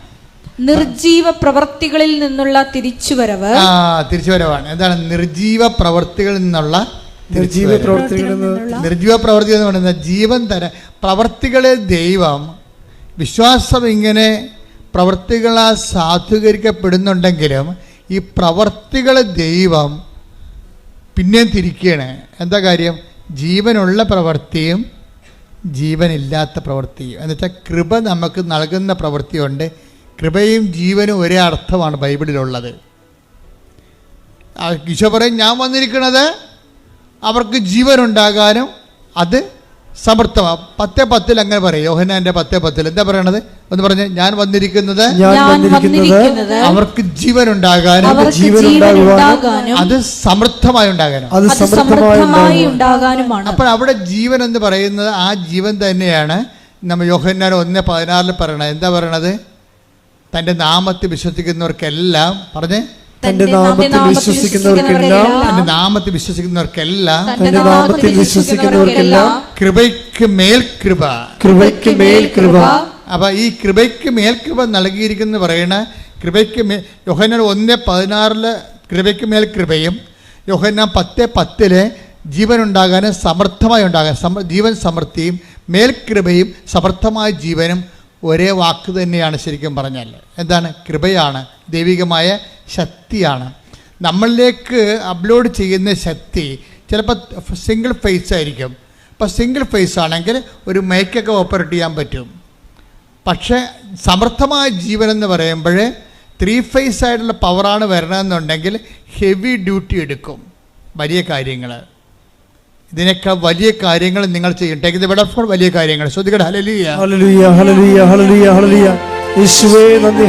നിർജീവ പ്രവർത്തികളിൽ നിന്നുള്ള തിരിച്ചുവരവ്. ആ തിരിച്ചുവരവാണ്. എന്താണ്? നിർജീവ പ്രവർത്തികളിൽ നിന്നുള്ള നിർജീവ പ്രവർത്തികളിൽ നിന്ന് നിർജീവ പ്രവൃത്തി എന്ന് പറയുന്നത് ജീവൻ തര പ്രവർത്തികളെ ദൈവം വിശ്വാസം ഇങ്ങനെ പ്രവർത്തികളാൽ സാധൂകരിക്കപ്പെടുന്നുണ്ടെങ്കിലും ഈ പ്രവർത്തികളെ ദൈവം പിന്നെയും തിരിക്കുകയാണ്. എന്താ കാര്യം? ജീവനുള്ള പ്രവൃത്തിയും ജീവനില്ലാത്ത പ്രവൃത്തിയും എന്നുവെച്ചാൽ കൃപ നമുക്ക് നൽകുന്ന പ്രവൃത്തിയുണ്ട് കൃപയും ജീവനും ഒരേ അർത്ഥമാണ് ബൈബിളിലുള്ളത്. ഈശോ പറയും ഞാൻ വന്നിരിക്കുന്നത് അവർക്ക് ജീവനുണ്ടാകാനും അത് സമർത്ഥമാണ് പത്തേ പത്തിൽ അങ്ങനെ പറയും. യോഹനാന്റെ പത്തേ പത്തിൽ. എന്താ പറയണത്? എന്ന് പറഞ്ഞ് ഞാൻ വന്നിരിക്കുന്നത് അവർക്ക് ജീവൻ ഉണ്ടാകാനും ജീവൻ അത് സമർത്ഥമായി ഉണ്ടാകാനും. അത് സമൃദ്ധമായി സമൃദ്ധമായി ഉണ്ടാകാനുമാണ്. അപ്പോൾ അവിടെ ജീവൻ എന്ന് പറയുന്നത് ആ ജീവൻ തന്നെയാണ് നമ്മൾ യോഹന്നാൻ ഒന്ന് പതിനാറിൽ പറയണത്. എന്താ പറയണത്? തന്റെ നാമത്തെ വിശ്വസിക്കുന്നവർക്കെല്ലാം പറഞ്ഞേ തന്റെ നാമത്തിൽ വിശ്വസിക്കുന്നവർക്കെല്ലാം തന്റെ നാമത്തിൽ വിശ്വസിക്കുന്നവർക്കെല്ലാം തന്റെ നാമത്തിൽ വിശ്വസിക്കുന്നവർക്കെല്ലാം കൃപയ്ക്ക് മേൽ കൃപ. കൃപയ്ക്ക് മേൽ കൃപ. ഈ കൃപയ്ക്ക് മേൽ കൃപ നൽകിയിരിക്കുന്ന പറയണ കൃപയ്ക്ക് മേ യോഹന്നാൻ ഒന്ന് പതിനാറിൽ കൃപയ്ക്ക് മേൽ കൃപയും യോഹന്നാൻ പത്ത് പത്തിൽ ജീവൻ ഉണ്ടാകാനും സമർത്ഥമായി ഉണ്ടാകാൻ സമ ജീവൻ സമൃദ്ധിയും മേൽകൃപയും സമർത്ഥമായ ജീവനും ഒരേ വാക്ക് തന്നെയാണ് ശരിക്കും പറഞ്ഞാൽ എന്താണ്? കൃപയാണ് ദൈവികമായ ശക്തിയാണ്. നമ്മളിലേക്ക് അപ്ലോഡ് ചെയ്യുന്ന ശക്തി ചിലപ്പോൾ സിംഗിൾ ഫേസ് ആയിരിക്കും. ഇപ്പോൾ സിംഗിൾ ഫേസ് ആണെങ്കിൽ ഒരു മൈക്കൊക്കെ ഓപ്പറേറ്റ് ചെയ്യാൻ പറ്റും. പക്ഷേ സമർത്ഥമായ ജീവൻ എന്ന് പറയുമ്പോൾ ത്രീ ഫേസ് ആയിട്ടുള്ള പവറാണ് വരണമെന്നുണ്ടെങ്കിൽ ഹെവി ഡ്യൂട്ടി എടുക്കും. വലിയ കാര്യങ്ങൾ. ഇതിനേക്കാൾ വലിയ കാര്യങ്ങൾ നിങ്ങൾ ചെയ്യും ടേക്ക് ദ ബെഡ് വലിയ കാര്യങ്ങൾ. ശ്രദ്ധിക്കട്ടെ. ഹലലിയ ഹലലിയ ഹലലിയ ഹലലിയ ഹലലിയ യേശുവേ നന്ദി.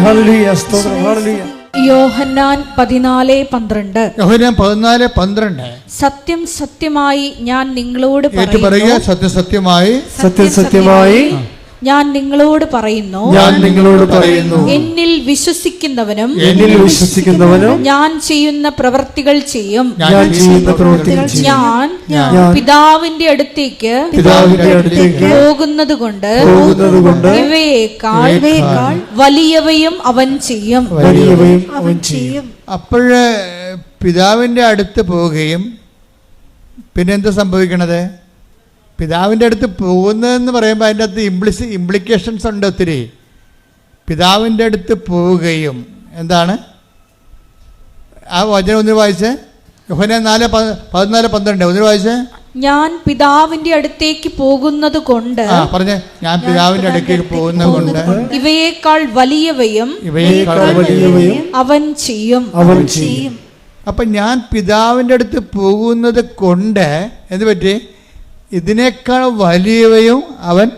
സ്തോത്രം. ഹല്ലേലൂയ യോഹന്നാൻ പതിനാല് പന്ത്രണ്ട്. യോഹന്നാൻ പതിനാല് പന്ത്രണ്ട്. സത്യം സത്യമായി ഞാൻ നിങ്ങളോട് പറയുക സത്യസത്യമായി സത്യസത്യമായി ഞാൻ നിങ്ങളോട് പറയുന്നു. ഞാൻ നിങ്ങളോട് പറയുന്നു. എന്നിൽ വിശ്വസിക്കുന്നവനും എന്നിൽ വിശ്വസിക്കുന്നവനും ഞാൻ ചെയ്യുന്ന പ്രവർത്തികൾ ചെയ്യും. ഞാൻ ചെയ്യുന്ന പ്രവർത്തികൾ ഞാൻ പിതാവിന്റെ അടുത്തേക്ക് പിതാവിന്റെ അടുത്തേക്ക് പോകുന്നത് കൊണ്ട് പോകുന്നത് കൊണ്ട് ഇവയേക്കാൾ വലിയവയും അവൻ ചെയ്യും. വലിയവയും അവൻ ചെയ്യും. അപ്പോഴ് പിതാവിന്റെ അടുത്ത് പോവുകയും പിന്നെന്ത് സംഭവിക്കണത്? പിതാവിന്റെ അടുത്ത് പോകുന്നതെന്ന് പറയുമ്പോൾ അതിന്റെ അകത്ത് ഇംപ്ലിസ് ഇംപ്ലിക്കേഷൻസ് ഉണ്ട് ഒത്തിരി. പിതാവിന്റെ അടുത്ത് പോവുകയും. എന്താണ്? ആ വചനം ഒന്ന് വായിച്ച്. യോഹന നാല് പതിനാല് പന്ത്രണ്ട്. ഒന്ന് വായിച്ച്. ഞാൻ പിതാവിന്റെ അടുത്തേക്ക് പോകുന്നത് കൊണ്ട് ആ പറഞ്ഞേ. ഞാൻ പിതാവിന്റെ അടുത്തേക്ക് പോകുന്നത് കൊണ്ട് ഇവയേക്കാൾ വലിയവയും ഇവയേക്കാൾ വലിയവയും അവൻ ചെയ്യും. അവൻ ചെയ്യും. അപ്പൊ ഞാൻ പിതാവിന്റെ അടുത്ത് പോകുന്നത് കൊണ്ട് എന്ത് പറ്റി? ഇതിനേക്കാൾ വലിയവയും അവൻ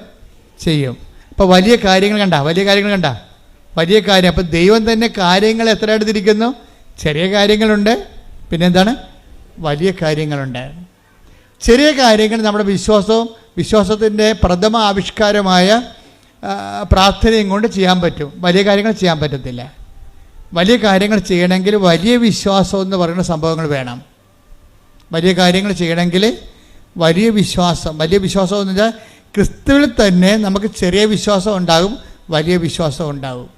ചെയ്യും. അപ്പോൾ വലിയ കാര്യങ്ങൾ കണ്ട? വലിയ കാര്യങ്ങൾ കണ്ട? വലിയ കാര്യം. അപ്പം ദൈവം തന്നെ കാര്യങ്ങൾ എത്ര എടുത്തിരിക്കുന്നു? ചെറിയ കാര്യങ്ങളുണ്ട്. പിന്നെന്താണ്? വലിയ കാര്യങ്ങളുണ്ട്. ചെറിയ കാര്യങ്ങൾ നമ്മുടെ വിശ്വാസവും വിശ്വാസത്തിന്റെ പ്രഥമ ആവിഷ്കാരമായ പ്രാർത്ഥനയും കൊണ്ട് ചെയ്യാൻ പറ്റും. വലിയ കാര്യങ്ങൾ ചെയ്യാൻ പറ്റത്തില്ല. വലിയ കാര്യങ്ങൾ ചെയ്യണമെങ്കിൽ വലിയ വിശ്വാസം എന്ന് പറയുന്ന സംഭവങ്ങൾ വേണം. വലിയ കാര്യങ്ങൾ ചെയ്യണമെങ്കിൽ വലിയ വിശ്വാസം. വലിയ വിശ്വാസം എന്ന് വെച്ചാൽ ക്രിസ്തുവിൽ തന്നെ നമുക്ക് ചെറിയ വിശ്വാസം ഉണ്ടാകും വലിയ വിശ്വാസം ഉണ്ടാകും.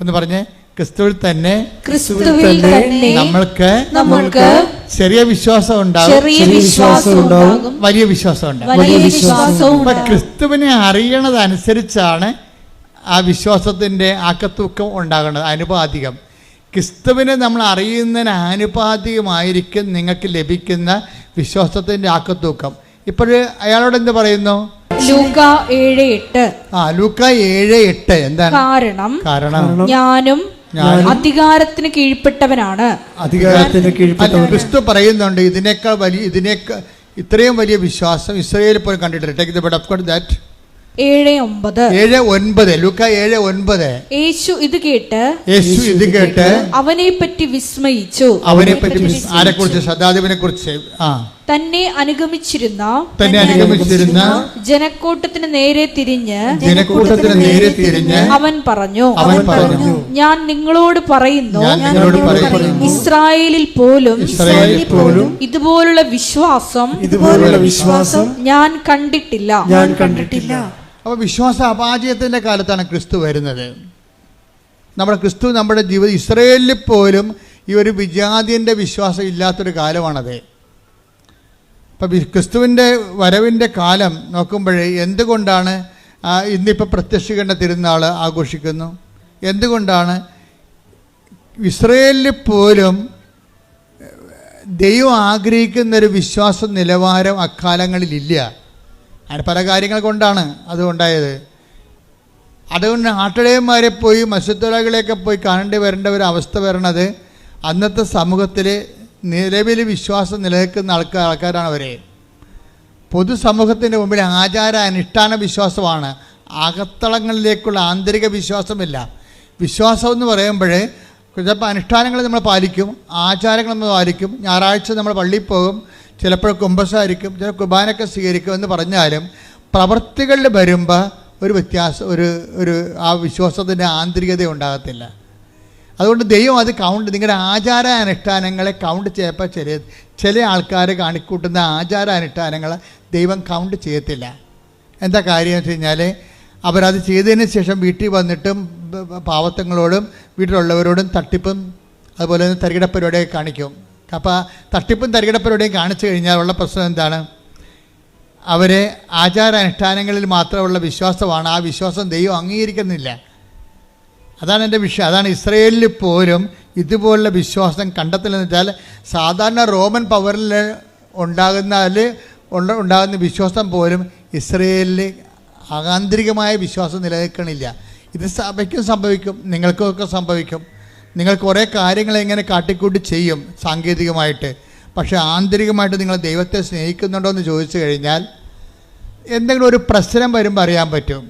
എന്ന് പറഞ്ഞ് ക്രിസ്തുവിൽ തന്നെ ക്രിസ്തുവിൽ തന്നെ നമ്മൾക്ക് നമ്മൾക്ക് ചെറിയ വിശ്വാസം ഉണ്ടാകും ചെറിയ വിശ്വാസം ഉണ്ടാകും. വലിയ വിശ്വാസം ഉണ്ടാകും. വലിയ വിശ്വാസവും ക്രിസ്തുവിനെ അറിയണതനുസരിച്ചാണ് ആ വിശ്വാസത്തിന്റെ ആക്കത്തൂക്കം ഉണ്ടാകുന്നത് അനുപാതികം ക്രിസ്തുവിനെ നമ്മൾ അറിയുന്നതിന് ആനുപാതികമായിരിക്കും നിങ്ങൾക്ക് ലഭിക്കുന്ന വിശ്വാസത്തിന്റെ ആക്കത്തൂക്കം. ഇപ്പോഴ് അയാളോട് എന്ത് പറയുന്നു? ലൂക്ക ഏഴ് എട്ട്. ആ ലൂക്ക ഏഴ് എട്ട്. എന്താണ്? കാരണം കാരണം ഞാനും അധികാരത്തിന് കീഴ്പ്പെട്ടവനാണ്. അധികാരത്തിന് കീഴ്പ്പെട്ടവൻ. ക്രിസ്തു പറയുന്നുണ്ട് ഇതിനേക്കാൾ വലിയ ഇതിനേക്കാൾ ഇത്രയും വലിയ വിശ്വാസം ഇസ്രയേലിൽ പോലും കണ്ടിട്ടില്ല. Take the bed of that ഏഴ് ഒമ്പത്. ഏഴ് ഒൻപത്. ലൂക്ക ഏഴ് ഒൻപത്. യേശു ഇത് കേട്ട് യേശു ഇത് കേട്ട് അവനെ പറ്റി വിസ്മയിച്ചു. അവനെ പറ്റി ആരെ കുറിച്ച് സദാദേവനെ കുറിച്ച് ആ. തന്നെ അനുഗമിച്ചിരുന്ന തന്നെ അനുഗമിച്ചിരുന്ന ജനക്കൂട്ടത്തിന് നേരെ തിരിഞ്ഞ് ജനക്കൂട്ടത്തിന് നേരെ തിരിഞ്ഞ് അവൻ പറഞ്ഞു അവൻ പറഞ്ഞു ഞാൻ നിങ്ങളോട് പറയുന്നു ഞാൻ നിങ്ങളോട് പറയുന്നു ഇസ്രായേലിൽ പോലും ഇസ്രായേലിൽ പോലും ഇതുപോലുള്ള വിശ്വാസം ഇതുപോലുള്ള വിശ്വാസം ഞാൻ കണ്ടിട്ടില്ല. ഞാൻ കണ്ടിട്ടില്ല. അപ്പോൾ വിശ്വാസ അപാചയത്തിന്റെ കാലത്താണ് ക്രിസ്തു വരുന്നത്. നമ്മുടെ ക്രിസ്തു നമ്മുടെ ജീവിതം ഇസ്രയേലിൽ പോലും ഈ ഒരു വിജാതിന്റെ വിശ്വാസം ഇല്ലാത്തൊരു കാലമാണത്. ഇപ്പം ക്രിസ്തുവിന്റെ വരവിന്റെ കാലം നോക്കുമ്പോഴേ എന്തുകൊണ്ടാണ് ഇന്നിപ്പോൾ പ്രത്യക്ഷീകരണ തിരുനാൾ ആഘോഷിക്കുന്നു? എന്തുകൊണ്ടാണ് ഇസ്രയേലിൽ പോലും ദൈവം ആഗ്രഹിക്കുന്നൊരു വിശ്വാസ നിലവാരം അക്കാലങ്ങളിലില്ല? അതിന് പല കാര്യങ്ങൾ കൊണ്ടാണ് അതുണ്ടായത് അതുകൊണ്ട് ആട്ടിടയന്മാരെ പോയി മത്സ്യത്തൊഴിലാളികളെയൊക്കെ പോയി കാണേണ്ടി വരേണ്ട ഒരു അവസ്ഥ വരണത് അന്നത്തെ സമൂഹത്തിൽ നിലവിൽ വിശ്വാസം നിലനിൽക്കുന്ന ആൾക്കാർ ആൾക്കാരാണ് അവരെ. പൊതുസമൂഹത്തിന്റെ മുമ്പിൽ ആചാര അനുഷ്ഠാന വിശ്വാസമാണ്. അകത്തളങ്ങളിലേക്കുള്ള ആന്തരിക വിശ്വാസമില്ല. വിശ്വാസം എന്ന് പറയുമ്പോൾ ചിലപ്പോൾ അനുഷ്ഠാനങ്ങൾ നമ്മൾ പാലിക്കും ആചാരങ്ങൾ നമ്മൾ പാലിക്കും ഞായറാഴ്ച നമ്മൾ പള്ളിയിൽ പോകും ചിലപ്പോൾ കുമ്പസാരിക്കും ചില കുർബാനൊക്കെ സ്വീകരിക്കും എന്ന് പറഞ്ഞാലും പ്രവർത്തികളിൽ വരുമ്പോൾ ഒരു വ്യത്യാസം ഒരു ഒരു ആ വിശ്വാസത്തിന്റെ ആന്തരികത ഉണ്ടാകത്തില്ല. അതുകൊണ്ട് ദൈവം അത് കൗണ്ട് നിങ്ങളുടെ ആചാര അനുഷ്ഠാനങ്ങളെ കൗണ്ട് ചെയ്യപ്പോൾ ചില ചില ആൾക്കാർ കാണിക്കൂട്ടുന്ന ആചാര അനുഷ്ഠാനങ്ങൾ ദൈവം കൗണ്ട് ചെയ്യത്തില്ല. എന്താ കാര്യം വെച്ച് കഴിഞ്ഞാൽ അവരത് ചെയ്തതിന് ശേഷം വീട്ടിൽ വന്നിട്ടും പാവത്തങ്ങളോടും വീട്ടിലുള്ളവരോടും തട്ടിപ്പും അതുപോലെ തന്നെ തരികിട പരിപാടിയൊക്കെ കാണിക്കും. അപ്പോൾ തട്ടിപ്പും തരികിട പരിപാടിയും കാണിച്ചു കഴിഞ്ഞാൽ ഉള്ള പ്രശ്നം എന്താണ്? അവരെ ആചാരാനുഷ്ഠാനങ്ങളിൽ മാത്രമുള്ള വിശ്വാസമാണ്. ആ വിശ്വാസം ദൈവം അംഗീകരിക്കുന്നില്ല. അതാണ് എന്റെ വിഷയം. അതാണ് ഇസ്രയേലിൽ പോലും ഇതുപോലുള്ള വിശ്വാസം കണ്ടെത്തില്ലെന്ന് വെച്ചാൽ സാധാരണ റോമൻ പവറിൽ ഉണ്ടാകുന്നതിൽ ഉണ്ട ഉണ്ടാകുന്ന വിശ്വാസം പോലും ഇസ്രയേലിൽ ആന്തരികമായ വിശ്വാസം നിലനിൽക്കണില്ല. ഇത് സഭയ്ക്കും സംഭവിക്കും. നിങ്ങൾക്കൊക്കെ സംഭവിക്കും. നിങ്ങൾ കുറേ കാര്യങ്ങൾ എങ്ങനെ കാട്ടിക്കൂട്ടി ചെയ്യും സാങ്കേതികമായിട്ട്. പക്ഷേ ആന്തരികമായിട്ട് നിങ്ങൾ ദൈവത്തെ സ്നേഹിക്കുന്നുണ്ടോ എന്ന് ചോദിച്ചു കഴിഞ്ഞാൽ എന്തെങ്കിലും ഒരു പ്രശ്നം വരുമ്പോൾ അറിയാൻ പറ്റും.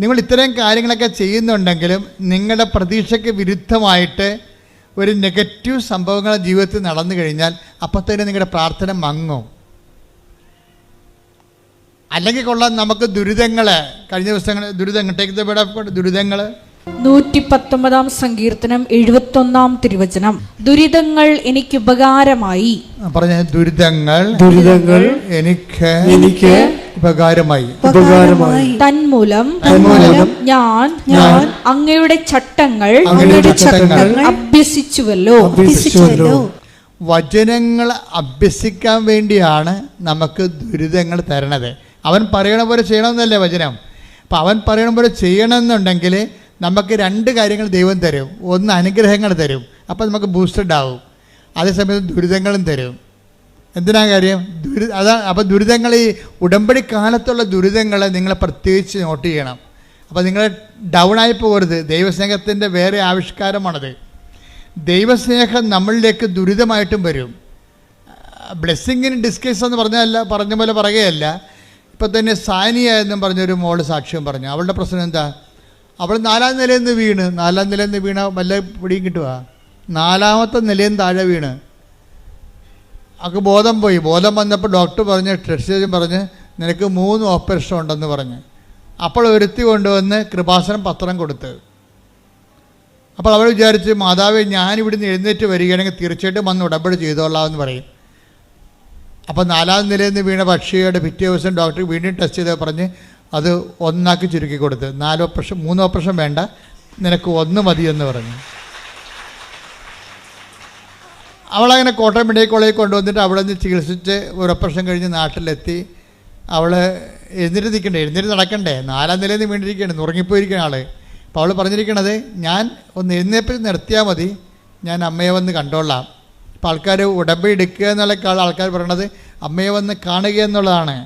നിങ്ങൾ ഇത്തരം കാര്യങ്ങളൊക്കെ ചെയ്യുന്നുണ്ടെങ്കിലും നിങ്ങളുടെ പ്രതീക്ഷയ്ക്ക് വിരുദ്ധമായിട്ട് ഒരു നെഗറ്റീവ് സംഭവങ്ങൾ ജീവിതത്തിൽ നടന്നു കഴിഞ്ഞാൽ അപ്പം തന്നെ നിങ്ങളുടെ പ്രാർത്ഥന മങ്ങും. അല്ലെങ്കിൽ കൊള്ളാം നമുക്ക് ദുരിതങ്ങൾ കഴിഞ്ഞ ദിവസങ്ങൾ ദുരിതങ്ങൾ ടേക്ക് ബേഡ് ഓഫ് ദുരിതങ്ങൾ നൂറ്റി പത്തൊമ്പതാം സങ്കീർത്തനം എഴുപത്തൊന്നാം തിരുവചനം. ദുരിതങ്ങൾ എനിക്ക് ഉപകാരമായി. പറഞ്ഞ ദുരിതങ്ങൾ ദുരിതങ്ങൾ എനിക്ക് എനിക്ക് ഉപകാരമായി. ഉപകാരമായി. തന്മൂലം തന്മൂലം ഞാൻ ഞാൻ അങ്ങയുടെ ചട്ടങ്ങൾ അങ്ങയുടെ ചട്ടങ്ങൾ അഭ്യസിച്ചുവല്ലോ. അഭ്യസിച്ചുവല്ലോ. വചനങ്ങൾ അഭ്യസിക്കാൻ വേണ്ടിയാണ് നമുക്ക് ദുരിതങ്ങൾ തരണത്. അവൻ പറയണ പോലെ ചെയ്യണമെന്നല്ലേ വചനം? അപ്പം അവൻ പറയണ പോലെ ചെയ്യണമെന്നുണ്ടെങ്കിൽ നമുക്ക് രണ്ട് കാര്യങ്ങൾ ദൈവം തരും. ഒന്ന് അനുഗ്രഹങ്ങൾ തരും. അപ്പോൾ നമുക്ക് ബൂസ്റ്റഡ് ആവും. അതേസമയത്ത് ദുരിതങ്ങളും തരും. എന്തിനാ കാര്യം? ദുരി അതാ അപ്പോൾ ദുരിതങ്ങൾ ഈ ഉടമ്പടി കാലത്തുള്ള ദുരിതങ്ങൾ നിങ്ങൾ പ്രത്യേകിച്ച് നോട്ട് ചെയ്യണം. അപ്പോൾ നിങ്ങൾ ഡൗൺ ആയി പോകരുത്. ദൈവസ്നേഹത്തിന്റെ വേറെ ആവിഷ്കാരമാണത്. ദൈവസ്നേഹം നമ്മളിലേക്ക് ദുരിതമായിട്ടും വരും. ബ്ലെസ്സിങ്ങിന് ഡിസ്കസ് എന്ന് പറഞ്ഞല്ല പറഞ്ഞ പോലെ പറയുകയല്ല. ഇപ്പം തന്നെ സാനിയ എന്നും പറഞ്ഞൊരു മോൾ സാക്ഷ്യം പറഞ്ഞു. അവളുടെ പ്രശ്നം എന്താ? അവൾ നാലാം നിലയിൽ നിന്ന് വീണ്. നാലാം നിലയിൽ നിന്ന് വീണ വല്ല പിടിയും കിട്ടുക നാലാമത്തെ നിന്ന് താഴെ വീണ്. അവൾക്ക് ബോധം പോയി. ബോധം വന്നപ്പോൾ ഡോക്ടർ പറഞ്ഞ് ടെസ്റ്റ് പറഞ്ഞ് നിനക്ക് മൂന്ന് ഓപ്പറേഷൻ ഉണ്ടെന്ന് പറഞ്ഞ്. അപ്പോൾ ഒരുത്തി കൊണ്ടുവന്ന് കൃപാസനം പത്രം കൊടുത്ത്. അപ്പോൾ അവൾ വിചാരിച്ച് മാതാവേ ഞാൻ ഇവിടുന്ന് എഴുന്നേറ്റ് വരികയാണെങ്കിൽ തീർച്ചയായിട്ടും വന്ന് ഉടമ്പടി ചെയ്തോളാമെന്ന് പറയും. അപ്പോൾ നാലാം നിലയിൽ നിന്ന് വീണ പക്ഷിയുടെ പിറ്റേ ദിവസം ഡോക്ടർ വീണ്ടും ടെസ്റ്റ് ചെയ്ത് പറഞ്ഞ് അത് ഒന്നാക്കി ചുരുക്കി കൊടുത്ത് നാല് ഓപ്പറേഷൻ മൂന്ന് ഓപ്പറേഷൻ വേണ്ട നിനക്ക് ഒന്ന് മതിയെന്ന് പറഞ്ഞു. അവളങ്ങനെ കോട്ടയം മെഡിക്കൽ കോളേജിൽ കൊണ്ടുവന്നിട്ട് അവിടെ നിന്ന് ചികിത്സിച്ച് ഒരു ഓപ്പറേഷൻ കഴിഞ്ഞ് നാട്ടിലെത്തി. അവൾ എഴുന്നേറ്റ് നിൽക്കണ്ടേ എഴുന്നേറ്റ് നടക്കണ്ടേ? നാലാം നിലയിൽ നിന്ന് വീണ്ടിരിക്കുകയാണ് ഉറങ്ങിപ്പോയിരിക്കുന്ന ആൾ അപ്പോൾ അവൾ പറഞ്ഞിരിക്കണത് ഞാൻ ഒന്ന് എഴുന്നേപ്പിൽ നിർത്തിയാൽ മതി ഞാൻ അമ്മയെ വന്ന് കണ്ടോളാം. അപ്പോൾ ആൾക്കാർ ഉടമ്പെടുക്കുക എന്നുള്ള ആൾക്കാർ പറയണത് അമ്മയെ വന്ന് കാണുക എന്നുള്ളതാണ്.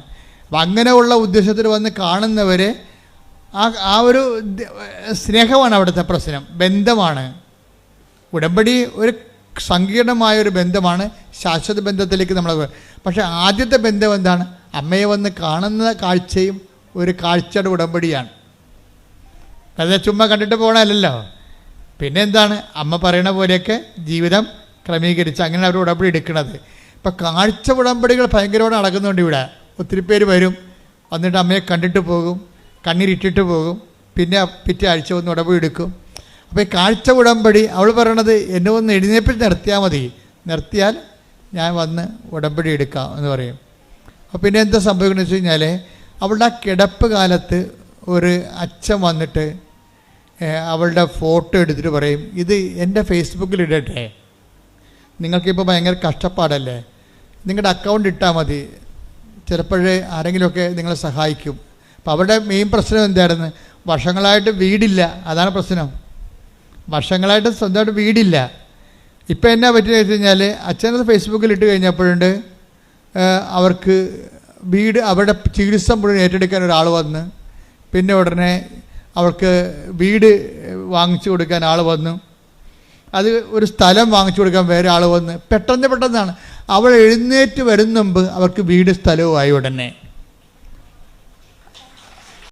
അപ്പം അങ്ങനെയുള്ള ഉദ്ദേശത്തിൽ വന്ന് കാണുന്നവരെ ആ ആ ഒരു സ്നേഹമാണ് അവിടുത്തെ പ്രശ്നം. ബന്ധമാണ്. ഉടമ്പടി ഒരു സങ്കീർണമായ ഒരു ബന്ധമാണ് ശാശ്വത ബന്ധത്തിലേക്ക് നമ്മൾ പക്ഷേ ആദ്യത്തെ ബന്ധം എന്താണ്? അമ്മയെ വന്ന് കാണുന്ന കാഴ്ചയും ഒരു കാഴ്ചയുടെ ഉടമ്പടിയാണ്. അതെ ചുമ്മാ കണ്ടിട്ട് പോകണമല്ലോ പിന്നെ എന്താണ്? അമ്മ പറയണ പോലെയൊക്കെ ജീവിതം ക്രമീകരിച്ച് അങ്ങനെ അവർ ഉടമ്പടി എടുക്കുന്നത്. ഇപ്പം കാഴ്ച ഉടമ്പടികൾ ഭയങ്കരമായിട്ട് നടക്കുന്നുണ്ട് ഇവിടെ. ഒത്തിരി പേര് വരും. വന്നിട്ട് അമ്മയെ കണ്ടിട്ട് പോകും. കണ്ണീരിട്ടിട്ട് പോകും. പിന്നെ പിറ്റേ ആഴ്ച ഒന്ന് ഉടമ്പടി എടുക്കും അപ്പോൾ ഈ കാഴ്ച ഉടമ്പടി അവൾ പറയണത് എന്നെ ഒന്ന് എഴുന്നേപ്പിച്ച് നിർത്തിയാൽ മതി. നിർത്തിയാൽ ഞാൻ വന്ന് ഉടമ്പടി എടുക്കാം എന്ന് പറയും. അപ്പോൾ പിന്നെ എന്താ സംഭവിക്കുന്നത് വെച്ച് കഴിഞ്ഞാൽ അവളുടെ ആ കിടപ്പ് കാലത്ത് ഒരു അച്ഛൻ വന്നിട്ട് അവളുടെ ഫോട്ടോ എടുത്തിട്ട് പറയും ഇത് എന്റെ ഫേസ്ബുക്കിൽ ഇടട്ടെ. നിങ്ങൾക്കിപ്പോൾ ഭയങ്കര കഷ്ടപ്പാടല്ലേ? നിങ്ങളുടെ അക്കൗണ്ട് ഇട്ടാൽ മതി. ചിലപ്പോഴേ ആരെങ്കിലുമൊക്കെ നിങ്ങളെ സഹായിക്കും. അപ്പോൾ അവരുടെ മെയിൻ പ്രശ്നം എന്തായിരുന്നു? വർഷങ്ങളായിട്ട് വീടില്ല. അതാണ് പ്രശ്നം. വർഷങ്ങളായിട്ട് സ്വന്തമായിട്ട് വീടില്ല. ഇപ്പം എന്നാ പറ്റിയെന്ന് വെച്ച് കഴിഞ്ഞാൽ അച്ഛനത് ഫേസ്ബുക്കിൽ ഇട്ട് കഴിഞ്ഞപ്പോഴുണ്ട് അവർക്ക് വീട് അവരുടെ ചികിത്സ മുഴുവൻ ഏറ്റെടുക്കാൻ ഒരാൾ വന്ന് പിന്നെ ഉടനെ അവർക്ക് വീട് വാങ്ങിച്ചു കൊടുക്കാൻ ആൾ വന്നു. അത് ഒരു സ്ഥലം വാങ്ങിച്ചു കൊടുക്കാൻ വേറെ ആൾ വന്ന്. പെട്ടെന്ന് പെട്ടെന്നാണ്. അവൾ എഴുന്നേറ്റ് വരുന്ന മുമ്പ് അവർക്ക് വീട് സ്ഥലവുമായി ഉടനെ.